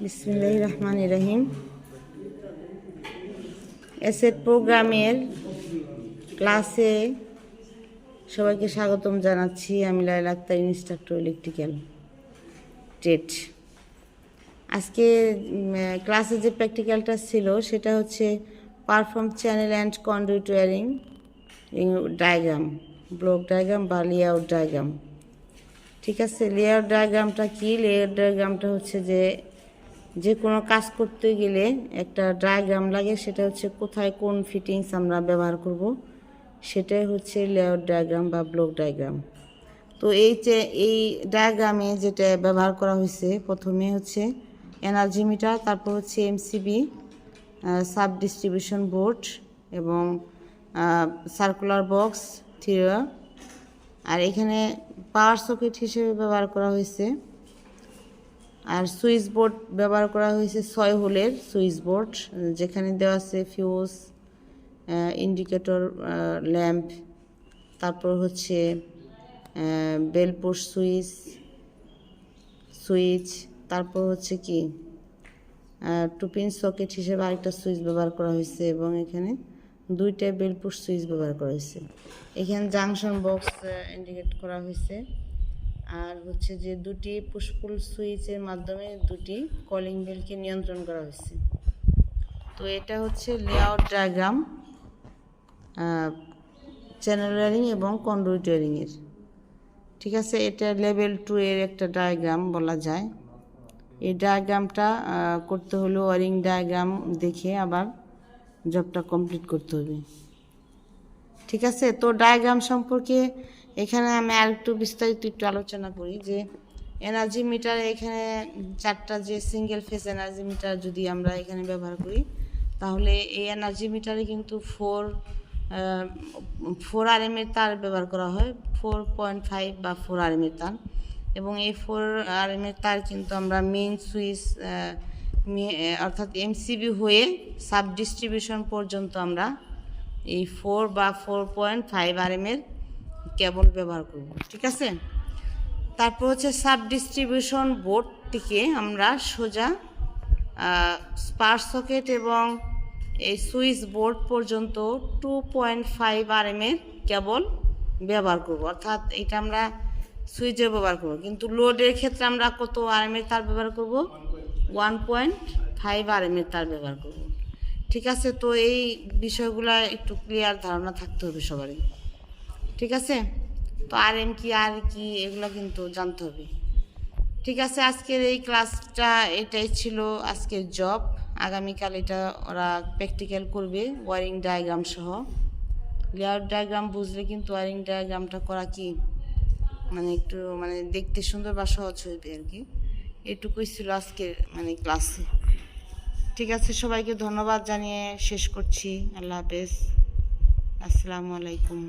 বিসমিল্লাহির রহমান রহিম এসেট প্রোগ্রামের ক্লাসে সবাইকে স্বাগতম জানাচ্ছি। আমি লাইলা আক্তার, ইনস্ট্রাক্টর ইলেকট্রিক্যাল টেট। আজকে ক্লাসে যে প্র্যাকটিক্যালটা ছিল, সেটা হচ্ছে perform channel and conduit wiring diagram block diagram বা লেআউট ডায়াগ্রাম ঠিক আছে? লেয়ার ডায়াগ্রামটা কি? লেয়ার ডায়াগ্রামটা হচ্ছে যে যে কোনো কাজ করতে গেলে একটা ডায়াগ্রাম লাগে, সেটা হচ্ছে কোথায় কোন ফিটিংস আমরা ব্যবহার করব, সেটাই হচ্ছে লেয়ার ডায়াগ্রাম বা ব্লক ডায়াগ্রাম তো এই যে, এই ডায়াগ্রামে যেটা ব্যবহার করা হয়েছে, প্রথমে হচ্ছে এনার্জি মিটার তারপর হচ্ছে এমসিবি সাব ডিস্ট্রিবিউশন বোর্ড এবং সার্কুলার বক্স থিওয়া আর এখানে পাওয়ার সকেট হিসেবে ব্যবহার করা হয়েছে। আর সুইচ বোর্ড ব্যবহার করা হয়েছে ছয় হোলের সুইচ বোর্ড, যেখানে দেওয়া আছে ফিউজ ইন্ডিকেটর ল্যাম্প, তারপর হচ্ছে বেলপোষ সুইচ সুইচ, তারপর হচ্ছে কি টুপিন সকেট হিসেবে আরেকটা সুইচ ব্যবহার করা হয়েছে এবং এখানে দুইটা বেলপুশ সুইচ ব্যবহার করা হয়েছে। এখানে জাংশন বক্স ইন্ডিকেট করা হয়েছে। আর হচ্ছে যে দুটি পুষ্পুল সুইচের মাধ্যমে দুটি কলিং বেলকে নিয়ন্ত্রণ করা হয়েছে। তো এটা হচ্ছে লেআউট ডায়াগ্রাম চ্যানেল ওয়ারিং এবং কন্ডুইট ওয়ারিংয়ের ঠিক আছে, এটা লেভেল টু এর একটা ডায়াগ্রাম বলা যায়। এই ডায়াগ্রামটা করতে হলে ওয়ারিং ডায়াগ্রাম দেখে আবার জবটা কমপ্লিট করতে হবে। ঠিক আছে, তো ডায়াগ্রাম সম্পর্কে এখানে আমি আর একটু বিস্তারিত একটু আলোচনা করি যে এনার্জি মিটার এখানে চারটা যে সিঙ্গেল ফেস এনার্জি মিটার যদি আমরা এখানে ব্যবহার করি, তাহলে এই এনার্জি মিটারে কিন্তু ফোর ফোর আর এর তার ব্যবহার করা হয় ফোর পয়েন্ট ফাইভ বা ফোর আর এর তার। এবং এই ফোর আর এর তার কিন্তু আমরা মেইন সুইচ অর্থাৎ এমসিবি হয়ে সাব ডিস্ট্রিবিউশন পর্যন্ত আমরা এই ফোর বা ফোর পয়েন্ট ফাইভ আর এর কেবল ব্যবহার করব, ঠিক আছে? তারপর হচ্ছে সাব ডিস্ট্রিবিউশন বোর্ড থেকে আমরা সোজা স্পার সকেট এবং এই সুইচ বোর্ড পর্যন্ত টু পয়েন্ট ফাইভ আর এর কেবল ব্যবহার করব। অর্থাৎ এটা আমরা সুইচে ব্যবহার করব। কিন্তু লোডের ক্ষেত্রে আমরা কত আর এর তার ব্যবহার করব? ওয়ান পয়েন্ট ফাইভ আর এর তার ব্যবহার করব। ঠিক আছে? তো এই বিষয়গুলো একটু ক্লিয়ার ধারণা থাকতে হবে সবারই। ঠিক আছে? তো আর এম কি আর কি এগুলো কিন্তু জানতে হবে। ঠিক আছে, আজকের এই ক্লাসটা এটাই ছিল আজকের জব আগামীকাল এটা ওরা প্র্যাকটিক্যাল করবে ওয়ারিং ডায়াগ্রাম সহ। লেআউট ডায়াগ্রাম বুঝলে কিন্তু ওয়ারিং ডায়াগ্রামটা করা কি? মানে একটু মানে দেখতে সুন্দর বা সহজ হইবে আর কি। এটুকুই ছিল আজকের মানে ক্লাসে। ঠিক আছে, সবাইকে ধন্যবাদ জানিয়ে শেষ করছি। আল্লাহ হাফেজ। আসসালামু আলাইকুম।